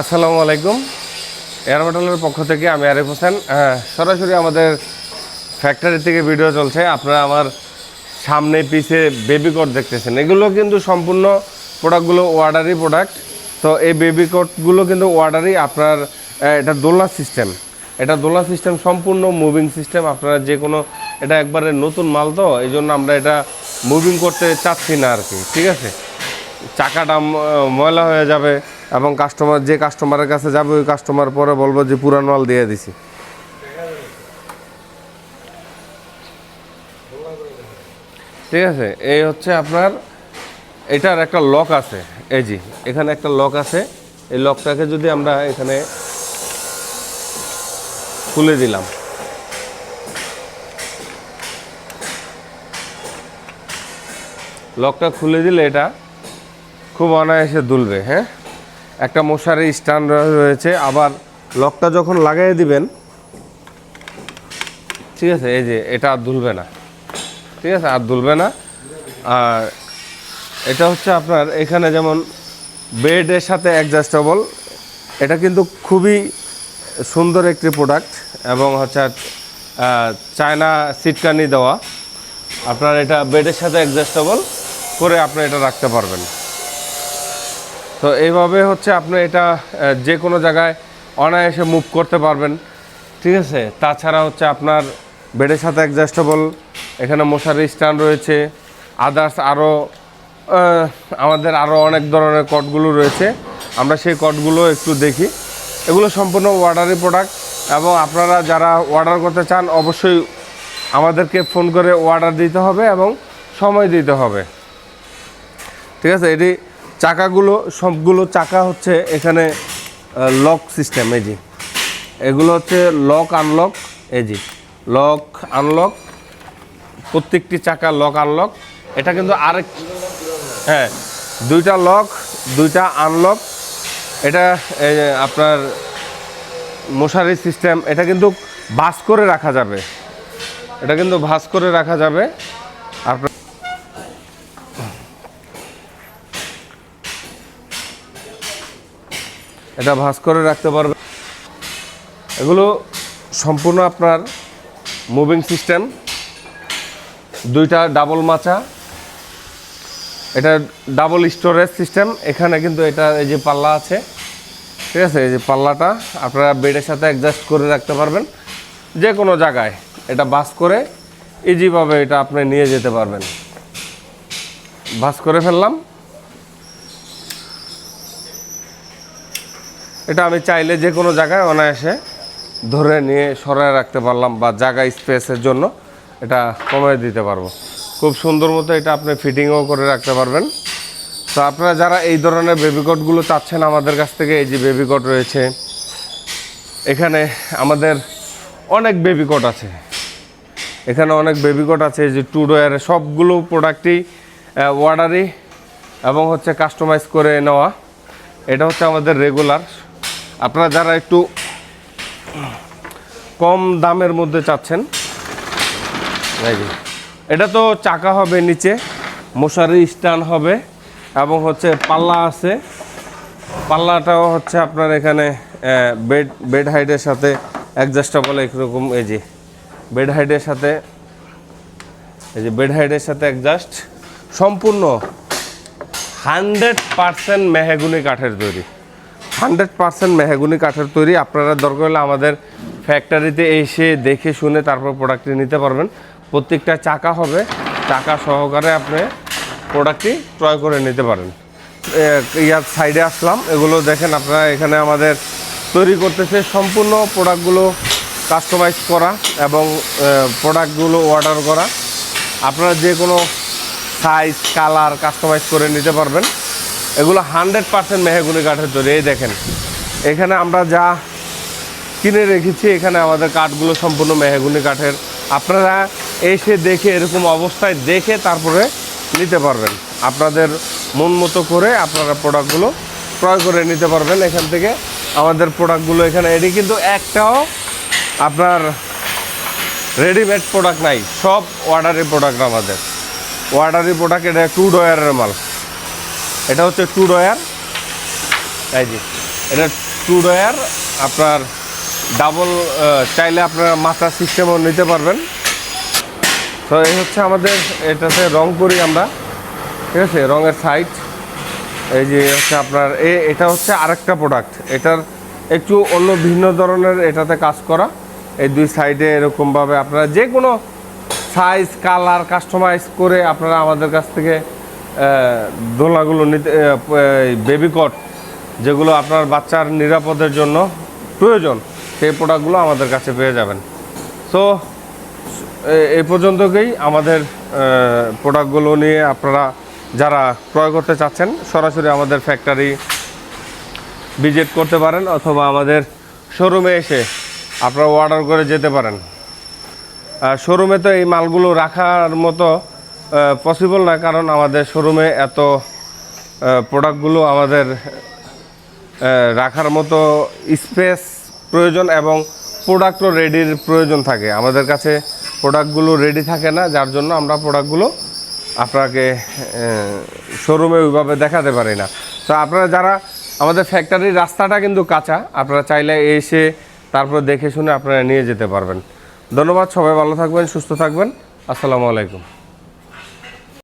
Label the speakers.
Speaker 1: আসসালামু আলাইকুম। এয়ার হোটেলের পক্ষ থেকে আমি আরিফ হোসেন। হ্যাঁ, সরাসরি আমাদের ফ্যাক্টরি থেকে ভিডিও চলছে। আপনারা আমার সামনে পিছে বেবি কোট দেখতেছেন। এগুলো কিন্তু সম্পূর্ণ প্রোডাক্টগুলো ওয়ার্ডারি প্রোডাক্ট তো এই বেবি কোটগুলো কিন্তু ওয়ার্ডারি আপনার এটা দোলনা সিস্টেম এটা দোলনা সিস্টেম সম্পূর্ণ মুভিং সিস্টেম আপনারা যে কোনো এটা একবারে নতুন মাল তো এই জন্য আমরা এটা মুভিং করতে চাচ্ছি না আর কি। ঠিক আছে? চাকাটা ময়লা হয়ে যাবে। এবং কাস্টমার যে কাস্টমারের কাছে যাবে, ওই কাস্টমার পরে বলব যে পুরান মাল দিয়ে দিছি। ঠিক আছে? এই হচ্ছে আপনার, এটার একটা লক আছে। এই জি এখানে একটা লক আছে। এই লকটাকে যদি আমরা এখানে খুলে দিলাম। লকটা খুলে দিলে এটা খুব অনায়াসে দুলবে হ্যাঁ? একটা মশারি স্ট্যান্ড রয়েছে, আবার লকটা যখন লাগাই দিবেন, ঠিক আছে, এই যে এটা আর দুলবে না, ঠিক আছে, আর দুলবে না। আর এটা হচ্ছে আপনার এখানে যেমন বেডের সাথে অ্যাডজাস্টেবল এটা কিন্তু খুবই সুন্দর একটি প্রোডাক্ট এবং হচ্ছে চায়না সিটকানি দেওয়া। আপনার এটা বেডের সাথে অ্যাডজাস্টেবল করে আপনি এটা রাখতে পারবেন। তো এইভাবে হচ্ছে আপনি এটা যে কোনো জায়গায় অনায়াসে মুভ করতে পারবেন। ঠিক আছে? তাছাড়া হচ্ছে আপনার বেডের সাথে অ্যাডজাস্টেবল এখানে মশারি স্ট্যান্ড রয়েছে। আদার্স আরও আমাদের আরও অনেক ধরনের কটগুলো রয়েছে। আমরা সেই কটগুলো একটু দেখি। এগুলো সম্পূর্ণ ওয়ার্ডারি প্রোডাক্ট এবং আপনারা যারা অর্ডার করতে চান, অবশ্যই আমাদেরকে ফোন করে অর্ডার দিতে হবে এবং সময় দিতে হবে। ঠিক আছে? এটি চাকাগুলো, সবগুলো চাকা হচ্ছে এখানে লক সিস্টেম এই জি এগুলো হচ্ছে লক আনলক এই জি লক আনলক প্রত্যেকটি চাকা লক আনলক এটা কিন্তু আরেক হ্যাঁ দুইটা লক দুইটা আনলক এটা আপনার মশারি সিস্টেম এটা কিন্তু ভাস করে রাখা যাবে। এটা কিন্তু ভাস করে রাখা যাবে আপনার এটা ভাঁজ করে রাখতে পারবে। এগুলো সম্পূর্ণ আপনার মুভিং সিস্টেম দুইটা ডাবল মাচা। এটা ডাবল স্টোরেজ সিস্টেম এখানে কিন্তু এটা এই যে পাল্লা আছে। ঠিক আছে, এই যে পাল্লাটা। আপনারা বেডের সাথে অ্যাডজাস্ট করে রাখতে পারবেন। যে কোনো জায়গায় এটা বাস করে ইজিভাবে এটা আপনি নিয়ে যেতে পারবেন। বাস করে ফেললাম। এটা আমি চাইলে যে কোনো জায়গায় অনায়াসে ধরে নিয়ে, সরায় রাখতে পারলাম বা জায়গা স্পেসের জন্য এটা কমিয়ে দিতে পারব। খুব সুন্দর মতো এটা আপনি ফিটিংও করে রাখতে পারবেন। তো আপনারা যারা এই ধরনের বেবিকটগুলো চাচ্ছেন, আমাদের কাছ থেকে এই যে বেবিকট রয়েছে, এখানে আমাদের অনেক বেবিকট আছে। এখানে অনেক বেবিকট আছে, এই যে টু ডোয়ারের সবগুলো প্রোডাক্টই ওয়ার্ডারি এবং হচ্ছে কাস্টমাইজ করে নেওয়া। এটা হচ্ছে আমাদের রেগুলার আপনারা যারা একটু কম দামের মধ্যে চাচ্ছেন এটা তো চাকা হবে নিচে, মশারি স্ট্যান্ড হবে, এবং হচ্ছে পাল্লা আছে। পাল্লাটাও হচ্ছে আপনার এখানে বেড বেড হাইটের সাথে অ্যাডজাস্টেবল এরকম এই যে বেড হাইটের সাথে, এই যে বেড হাইটের সাথে অ্যাডজাস্ট সম্পূর্ণ হান্ড্রেড পারসেন্ট মেহেগুনি কাঠের তৈরি। হান্ড্রেড পার্সেন্ট মেহেগুনি কাঠের তৈরি। আপনারা দরকার হলে আমাদের ফ্যাক্টরিতে এসে দেখে শুনে তারপর প্রোডাক্টটি নিতে পারবেন। প্রত্যেকটা চাকা হবে। চাকা সহকারে আপনি প্রোডাক্টটি ক্রয় করে নিতে পারেন। ইয়ার সাইডে আসলাম। এগুলো দেখেন আপনারা, এখানে আমাদের তৈরি করতেছে সম্পূর্ণ প্রোডাক্টগুলো কাস্টমাইজ করা এবং প্রোডাক্টগুলো অর্ডার করা। আপনারা যে কোনো সাইজ কালার কাস্টমাইজ করে নিতে পারবেন। এগুলো হান্ড্রেড পার্সেন্ট মেহেগুনি কাঠের তৈরি, এই দেখেন। এখানে আমরা যা কিনে রেখেছি, এখানে আমাদের কাঠগুলো সম্পূর্ণ মেহেগুনি কাঠের। আপনারা এসে দেখে এরকম অবস্থায় দেখে তারপরে নিতে পারবেন। আপনাদের মন মতো করে আপনারা প্রোডাক্টগুলো ক্রয় করে নিতে পারবেন এখান থেকে। আমাদের প্রোডাক্টগুলো এখানে এটি কিন্তু একটাও আপনার রেডিমেড প্রোডাক্ট নাই। সব অর্ডারি প্রোডাক্ট আমাদের। অর্ডারি প্রোডাক্ট এটা টু ডয়ারের মাল। এটা হচ্ছে টু ডয়ার এই যে, এটা টু ডয়ার আপনার ডাবল চাইলে আপনারা মাথার সিস্টেমও নিতে পারবেন। তো এই হচ্ছে আমাদের এটাতে রং করি আমরা। ঠিক আছে, রঙের সাইড এই যে হচ্ছে আপনার, এ, এটা হচ্ছে আরেকটা প্রোডাক্ট এটার একটু অন্য ভিন্ন ধরনের এটাতে কাজ করা। এই দুই সাইডে এরকমভাবে আপনারা যে কোনো সাইজ কালার কাস্টমাইজ করে আপনারা আমাদের কাছ থেকে দোলাগুলো নিতে বেবি কট যেগুলো আপনার বাচ্চার নিরাপদের জন্য প্রয়োজন, সেই প্রোডাক্টগুলো আমাদের কাছে পেয়ে যাবেন। সো এই পর্যন্তকেই আমাদের প্রোডাক্টগুলো নিয়ে আপনারা যারা ক্রয় করতে চাচ্ছেন, সরাসরি আমাদের ফ্যাক্টরি ভিজিট করতে পারেন, অথবা আমাদের শোরুমে এসে আপনারা অর্ডার করে যেতে পারেন। শোরুমে তো এই মালগুলো রাখার মতো পসিবল না, কারণ আমাদের শোরুমে এত প্রোডাক্টগুলো আমাদের রাখার মতো স্পেস প্রয়োজন এবং প্রোডাক্টও রেডির প্রয়োজন থাকে। আমাদের কাছে প্রোডাক্টগুলো রেডি থাকে না, যার জন্য আমরা প্রোডাক্টগুলো আপনাকে শোরুমে ওইভাবে দেখাতে পারি না। তো আপনারা যারা, আমাদের ফ্যাক্টরির রাস্তাটা কিন্তু কাঁচা, আপনারা চাইলে এসে তারপর দেখে শুনে আপনারা নিয়ে যেতে পারবেন। ধন্যবাদ, সবাই ভালো থাকবেন, সুস্থ থাকবেন। আসসালামু আলাইকুম।